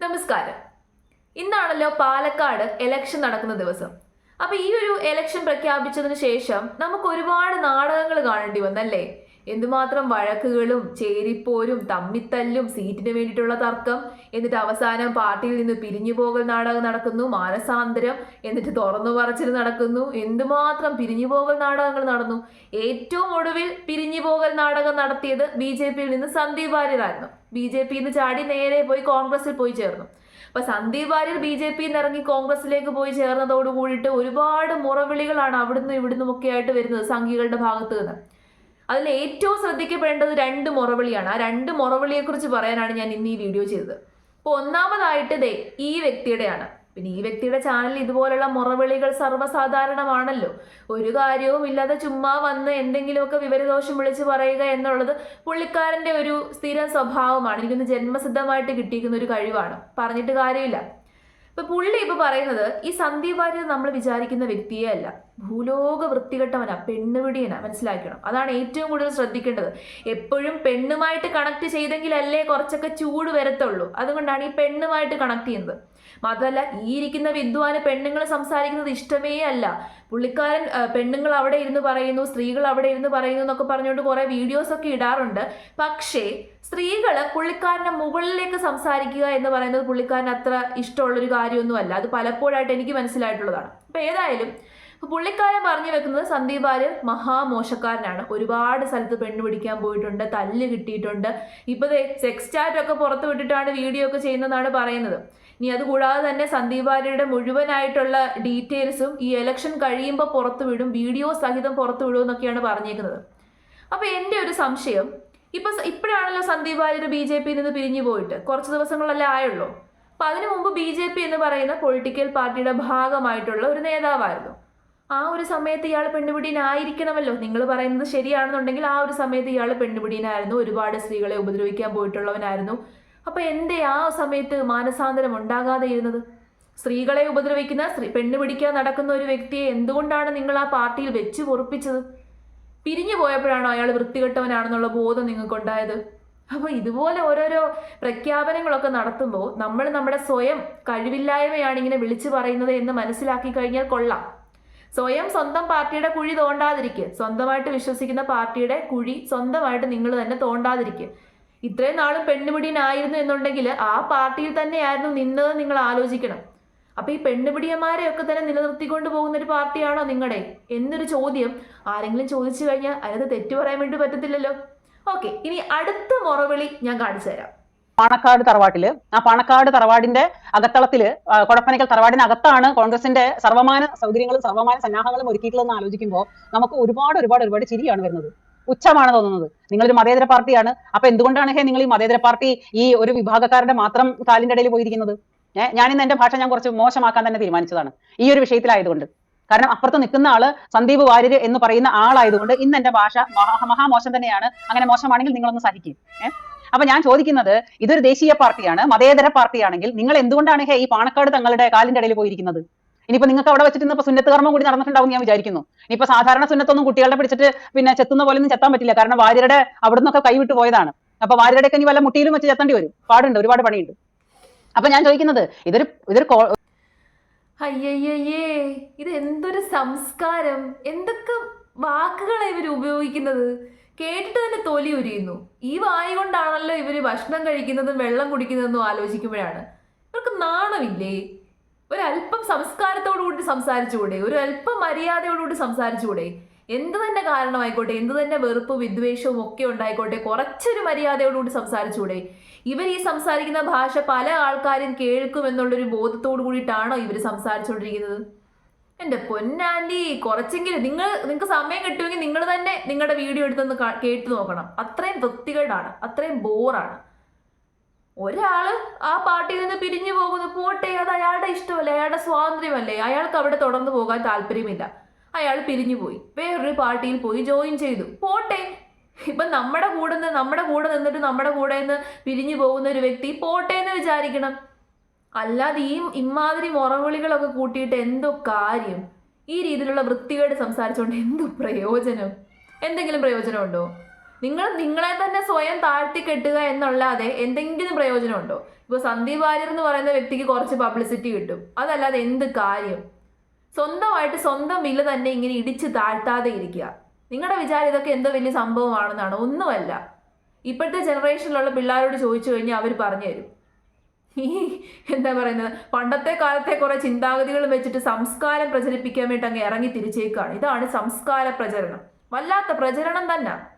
നമസ്കാരം. ഇന്നാണല്ലോ പാലക്കാട് എലക്ഷൻ നടക്കുന്ന ദിവസം. അപ്പൊ ഈ ഒരു എലക്ഷൻ പ്രഖ്യാപിച്ചതിന് ശേഷം നമുക്ക് ഒരുപാട് നാടകങ്ങൾ കാണേണ്ടി വന്നല്ലേ? എന്തുമാത്രം വഴക്കുകളും ചേരിപ്പോരും തമ്മിത്തല്ലും സീറ്റിന് വേണ്ടിയിട്ടുള്ള തർക്കം എന്നിട്ട് അവസാനം പാർട്ടിയിൽ നിന്ന് പിരിഞ്ഞു പോകൽ നാടകം നടക്കുന്നു മാനസാന്തരം എന്നിട്ട് തുറന്നു പറച്ചിൽ നടക്കുന്നു എന്തുമാത്രം പിരിഞ്ഞു പോകൽ നാടകങ്ങൾ നടന്നു? ഏറ്റവും ഒടുവിൽ പിരിഞ്ഞു പോകൽ നാടകം നടത്തിയത് ബി ജെ പിയിൽ നിന്ന് സന്ദീപ് വാര്യരായിരുന്നു. ബി ജെ പിയിൽ നിന്ന് ചാടി നേരെ പോയി കോൺഗ്രസിൽ പോയി ചേർന്നു. അപ്പൊ സന്ദീപ് വാര്യർ ബി ജെ പിയിൽ നിന്ന് ഇറങ്ങി കോൺഗ്രസിലേക്ക് പോയി ചേർന്നതോട് കൂടിയിട്ട് ഒരുപാട് മുറവിളികളാണ് അവിടുന്ന് ഇവിടുന്നും ഒക്കെ ആയിട്ട് വരുന്നത് സംഘികളുടെ ഭാഗത്ത് നിന്ന്. അതിൽ ഏറ്റവും ശ്രദ്ധിക്കപ്പെടേണ്ടത് രണ്ട് മുറവിളിയാണ്. ആ രണ്ട് മുറവിളിയെക്കുറിച്ച് പറയാനാണ് ഞാൻ ഇന്ന് ഈ വീഡിയോ ചെയ്തത്. അപ്പോൾ ഒന്നാമതായിട്ട് ദേ ഈ വ്യക്തിയുടെയാണ്. പിന്നെ ഈ വ്യക്തിയുടെ ചാനലിൽ ഇതുപോലുള്ള മുറവിളികൾ സർവസാധാരണമാണല്ലോ. ഒരു കാര്യവും ഇല്ലാതെ ചുമ്മാ വന്ന് എന്തെങ്കിലുമൊക്കെ വിവരദോഷം വിളിച്ച് പറയുക എന്നുള്ളത് പുള്ളിക്കാരന്റെ ഒരു സ്ഥിരം സ്വഭാവമാണ്. എനിക്കൊന്ന് ജന്മസിദ്ധമായിട്ട് കിട്ടിയിരിക്കുന്ന ഒരു കഴിവാണ്. പറഞ്ഞിട്ട് കാര്യമില്ല. ഇപ്പൊ പുള്ളി ഇപ്പൊ പറയുന്നത് ഈ സന്ദീപ് വാര്യർ നമ്മൾ വിചാരിക്കുന്ന വ്യക്തിയേ അല്ല. ഭൂലോക വൃത്തികെട്ടവനാ പെണ്ണുപിടിയനാ. മനസ്സിലാക്കണം. അതാണ് ഏറ്റവും കൂടുതൽ ശ്രദ്ധിക്കേണ്ടത്. എപ്പോഴും പെണ്ണുമായിട്ട് കണക്ട് ചെയ്തെങ്കിലല്ലേ കുറച്ചൊക്കെ ചൂട് വരത്തുള്ളൂ. അതുകൊണ്ടാണ് ഈ പെണ്ണുമായിട്ട് കണക്ട് ചെയ്യുന്നത്. മാത്രമല്ല ഈ ഇരിക്കുന്ന വിദ്വാന് പെണ്ണുങ്ങൾ സംസാരിക്കുന്നത് ഇഷ്ടമേ അല്ല. പുള്ളിക്കാരൻ പെണ്ണുങ്ങൾ അവിടെ ഇരുന്ന് പറയുന്നു സ്ത്രീകൾ അവിടെ ഇരുന്ന് പറയുന്നു എന്നൊക്കെ പറഞ്ഞുകൊണ്ട് കുറെ വീഡിയോസ് ഒക്കെ ഇടാറുണ്ട്. പക്ഷേ സ്ത്രീകൾ പുള്ളിക്കാരന്റെ മുകളിലേക്ക് സംസാരിക്കുക എന്ന് പറയുന്നത് പുള്ളിക്കാരൻ അത്ര ഇഷ്ടമുള്ളൊരു കാര്യമൊന്നുമല്ല അത് പലപ്പോഴായിട്ട് എനിക്ക് മനസ്സിലായിട്ടുള്ളതാണ്. അപ്പൊ ഏതായാലും പുള്ളിക്കാരൻ പറഞ്ഞു വെക്കുന്നത് സന്ദീപ് വാര്യർ മഹാമോശക്കാരനാണ്. ഒരുപാട് സ്ഥലത്ത് പെണ്ണ് പിടിക്കാൻ പോയിട്ടുണ്ട് തല്ല് കിട്ടിയിട്ടുണ്ട്. ഇപ്പൊ സെക്സ് ചാറ്റൊക്കെ പുറത്ത് വിട്ടിട്ടാണ് വീഡിയോ ഒക്കെ ചെയ്യുന്നതെന്നാണ് പറയുന്നത്. ഇനി അതുകൂടാതെ തന്നെ സന്ദീപ് വാര്യരുടെ മുഴുവനായിട്ടുള്ള ഡീറ്റെയിൽസും ഈ എലക്ഷൻ കഴിയുമ്പോൾ പുറത്തു വിടും വീഡിയോ സഹിതം പുറത്തു വിടും എന്നൊക്കെയാണ് പറഞ്ഞേക്കുന്നത്. അപ്പോൾ എന്റെ ഒരു സംശയം ഇപ്പൊ ഇപ്പോഴാണല്ലോ സന്ദീപ് വാര്യർ ബി ജെ പിയിൽ നിന്ന് പിരിഞ്ഞു പോയിട്ട്? കുറച്ച് ദിവസങ്ങളല്ലേ ആയുള്ളൂ. അപ്പൊ അതിനു മുമ്പ് ബി ജെ പി എന്ന് പറയുന്ന പൊളിറ്റിക്കൽ പാർട്ടിയുടെ ഭാഗമായിട്ടുള്ള ഒരു നേതാവായിരുന്നു. ആ ഒരു സമയത്ത് ഇയാൾ പെണ്ണുപിടിയനായിരിക്കണമല്ലോ. നിങ്ങൾ പറയുന്നത് ശരിയാണെന്നുണ്ടെങ്കിൽ ആ ഒരു സമയത്ത് ഇയാൾ പെണ്ണുപിടിയനായിരുന്നു. ഒരുപാട് സ്ത്രീകളെ ഉപദ്രവിക്കാൻ പോയിട്ടുള്ളവനായിരുന്നു. അപ്പൊ എന്തേ ആ സമയത്ത് മാനസാന്തരം ഉണ്ടാകാതെ ഇരുന്നത്? സ്ത്രീകളെ ഉപദ്രവിക്കുന്ന സ്ത്രീ പെണ്ണ് പിടിക്കാൻ നടക്കുന്ന ഒരു വ്യക്തിയെ എന്തുകൊണ്ടാണ് നിങ്ങൾ ആ പാർട്ടിയിൽ വെച്ച് പൊറുപ്പിച്ചത്? പിരിഞ്ഞു പോയപ്പോഴാണോ അയാൾ വൃത്തികെട്ടവനാണെന്നുള്ള ബോധം നിങ്ങൾക്കുണ്ടായത്? അപ്പോൾ ഇതുപോലെ ഓരോരോ പ്രഖ്യാപനങ്ങളൊക്കെ നടത്തുമ്പോൾ നമ്മൾ നമ്മുടെ സ്വയം കഴിവില്ലായ്മയാണ് ഇങ്ങനെ വിളിച്ചു പറയുന്നത് എന്ന് മനസ്സിലാക്കി കഴിഞ്ഞാൽ കൊള്ളാം. സ്വയം സ്വന്തം പാർട്ടിയുടെ കുഴി തോണ്ടാതിരിക്കുക. സ്വന്തമായിട്ട് വിശ്വസിക്കുന്ന പാർട്ടിയുടെ കുഴി സ്വന്തമായിട്ട് നിങ്ങൾ തന്നെ തോണ്ടാതിരിക്കുക. ഇത്രയും നാളും പെണ്ണുപിടിയനായിരുന്നു എന്നുണ്ടെങ്കിൽ ആ പാർട്ടിയിൽ തന്നെയായിരുന്നു നിന്നത് നിങ്ങൾ ആലോചിക്കണം. അപ്പൊ ഈ പെണ്ണുപിടിയന്മാരെ ഒക്കെ തന്നെ നിലനിർത്തിക്കൊണ്ട് പോകുന്ന ഒരു പാർട്ടിയാണോ നിങ്ങളുടെ എന്നൊരു ചോദ്യം ആരെങ്കിലും ചോദിച്ചു കഴിഞ്ഞാൽ അതിനകത്ത് തെറ്റു പറയാൻ വേണ്ടി പറ്റത്തില്ലല്ലോ. ഓക്കെ ഇനി അടുത്ത മുറവിളി ഞാൻ കാണിച്ചു തരാം. പാണക്കാട് തറവാട്ടിൽ. ആ പാണക്കാട് തറവാടിന്റെ അകത്തളത്തിൽ ആ, തറവാടിന്റെ തറവാടിനകത്താണ് കോൺഗ്രസിന്റെ സർവമാന സൗകര്യങ്ങളും സർവമാന സന്നാഹങ്ങളും ഒരുക്കിയിട്ടുള്ളതെന്ന് ആലോചിക്കുമ്പോൾ നമുക്ക് ഒരുപാട് ഒരുപാട് ഒരുപാട് ചിരിയാണ് വരുന്നത്. പുച്ഛമാണ് തോന്നുന്നത്. നിങ്ങളൊരു മതേതര പാർട്ടിയാണ്. അപ്പൊ എന്തുകൊണ്ടാണ് ഹേ നിങ്ങൾ ഈ മതേതര പാർട്ടി ഈ ഒരു വിഭാഗക്കാരുടെ മാത്രം കാലിന്റെ ഇടയിൽ പോയിരിക്കുന്നത്? ഞാൻ ഇന്ന് എന്റെ ഭാഷ ഞാൻ കുറച്ച് മോശമാക്കാൻ തന്നെ തീരുമാനിച്ചതാണ്. ഈ ഒരു വിഷയത്തിലായതുകൊണ്ട്. കാരണം അപ്പുറത്ത് നിൽക്കുന്ന ആൾ സന്ദീപ് വാര്യര് എന്ന് പറയുന്ന ആളായതുകൊണ്ട് ഇന്ന് എന്റെ ഭാഷ മഹാ മഹാമോശം തന്നെയാണ്. അങ്ങനെ മോശമാണെങ്കിൽ നിങ്ങളൊന്ന് സഹിക്കും. ഏഹ് അപ്പൊ ഞാൻ ചോദിക്കുന്നത് ഇതൊരു ദേശീയ പാർട്ടിയാണ് മതേതര പാർട്ടിയാണെങ്കിൽ നിങ്ങൾ എന്തുകൊണ്ടാണ് ഹേ ഈ പാണക്കാട് തങ്ങളുടെ കാലിന്റെ ഇടയിൽ പോയിരിക്കുന്നത്? ഇനിയിപ്പോ നിങ്ങൾക്ക് അവിടെ വെച്ചിട്ട് ഇന്നിപ്പോ സുന്നത്ത് കർമ്മം കൂടി നടന്നിട്ടുണ്ടാവും ഞാൻ വിചാരിക്കുന്നു. ഇനിയിപ്പോ സാധാരണ സുന്നത്തൊന്നും കുട്ടികളെ പിടിച്ചിട്ട് പിന്നെ ചെത്തുന്ന പോലെ ഒന്നും ചെത്താൻ പറ്റില്ല. കാരണം വാര്യരുടെ അവിടെ നിന്നൊക്കെ കൈവിട്ട് പോയതാണ്. അപ്പൊ വാര്യരുടെ ഇനി വല്ല മുട്ടിയിലും വെച്ച് ചെത്തേണ്ടി വരും. പാടുണ്ട് ഒരുപാട് പണിയുണ്ട്. അപ്പൊ ഞാൻ ചോദിക്കുന്നത് ഇതൊരു ഇതൊരു അയ്യയ്യേ ഇത് എന്തൊരു സംസ്കാരം? എന്തൊക്കെ വാക്കുകളാണ് ഇവർ ഉപയോഗിക്കുന്നത്? കേട്ടിട്ട് തന്നെ തൊലി ഉരിയുന്നു. ഈ വായി കൊണ്ടാണല്ലോ ഇവർ ഭക്ഷണം കഴിക്കുന്നതും വെള്ളം കുടിക്കുന്നതെന്നും ആലോചിക്കുമ്പോഴാണ്. ഇവർക്ക് നാണമില്ലേ? ഒരല്പം സംസ്കാരത്തോടുകൂടി സംസാരിച്ചുകൂടെ? ഒരു അല്പം മര്യാദയോടുകൂടി സംസാരിച്ചുകൂടെ? എന്ത് തന്നെ കാരണമായിക്കോട്ടെ എന്ത് തന്നെ വെറുപ്പും വിദ്വേഷവും ഒക്കെ ഉണ്ടായിക്കോട്ടെ കുറച്ചൊരു മര്യാദയോടുകൂടി സംസാരിച്ചുകൂടെ? ഇവർ ഈ സംസാരിക്കുന്ന ഭാഷ പല ആൾക്കാരും കേൾക്കും എന്നുള്ളൊരു ബോധത്തോടു കൂടിയിട്ടാണോ ഇവർ സംസാരിച്ചുകൊണ്ടിരിക്കുന്നത്? എന്റെ പൊന്നാന്റി കുറച്ചെങ്കിലും നിങ്ങൾ നിങ്ങൾക്ക് സമയം കിട്ടുമെങ്കിൽ നിങ്ങൾ തന്നെ നിങ്ങളുടെ വീഡിയോ എടുത്തൊന്ന് കേട്ടു നോക്കണം. അത്രയും വൃത്തികേടാണ് അത്രയും ബോറാണ് ഒരാൾ ആ പാർട്ടിയിൽ നിന്ന് പിരിഞ്ഞു പോകുന്നു. പോട്ടെ അത് അയാളുടെ ഇഷ്ടമല്ലേ? അയാളുടെ സ്വാതന്ത്ര്യമല്ലേ? അയാൾക്ക് അവിടെ തുടർന്ന് പോകാൻ താല്പര്യമില്ല. അയാൾ പിരിഞ്ഞു പോയി. വേറൊരു പാർട്ടിയിൽ പോയി ജോയിൻ ചെയ്തു. പോട്ടെ. ഇപ്പൊ നമ്മുടെ കൂടെ നിന്ന് നമ്മുടെ കൂടെ നിന്നിട്ട് നമ്മുടെ കൂടെ നിന്ന് പിരിഞ്ഞു പോകുന്ന ഒരു വ്യക്തി പോട്ടെ എന്ന് വിചാരിക്കണം. അല്ലാതെ ഈ ഇമാതിരി മുറവിളികളൊക്കെ കൂട്ടിയിട്ട് എന്തോ കാര്യം? ഈ രീതിയിലുള്ള വൃത്തികേട് സംസാരിച്ചുകൊണ്ട് എന്തോ പ്രയോജനം? എന്തെങ്കിലും പ്രയോജനമുണ്ടോ? നിങ്ങൾ നിങ്ങളെ തന്നെ സ്വയം താഴ്ത്തി കെട്ടുക എന്നല്ലാതെ എന്തെങ്കിലും പ്രയോജനമുണ്ടോ? ഇപ്പോൾ സന്ദീപ് വാര്യർ എന്ന് പറയുന്ന വ്യക്തിക്ക് കുറച്ച് പബ്ലിസിറ്റി കിട്ടും. അതല്ലാതെ എന്ത് കാര്യം? സ്വന്തമായിട്ട് സ്വന്തം വില തന്നെ ഇങ്ങനെ ഇടിച്ച് താഴ്ത്താതെ ഇരിക്കുക. നിങ്ങളുടെ വിചാരം ഇതൊക്കെ എന്തോ വലിയ സംഭവമാണെന്നാണ്? ഒന്നുമല്ല. ഇപ്പോഴത്തെ ജനറേഷനിലുള്ള പിള്ളേരോട് ചോദിച്ചു കഴിഞ്ഞാൽ അവർ പറഞ്ഞു തരും. ഈ എന്താ പറയുന്നത്? പണ്ടത്തെ കാലത്തെ കുറെ ചിന്താഗതികൾ വെച്ചിട്ട് സംസ്കാരം പ്രചരിപ്പിക്കാൻ വേണ്ടി അങ്ങ് ഇറങ്ങി തിരിച്ചേക്കാണ്. ഇതാണ് സംസ്കാര പ്രചരണം. വല്ലാത്ത പ്രചരണം തന്നെ.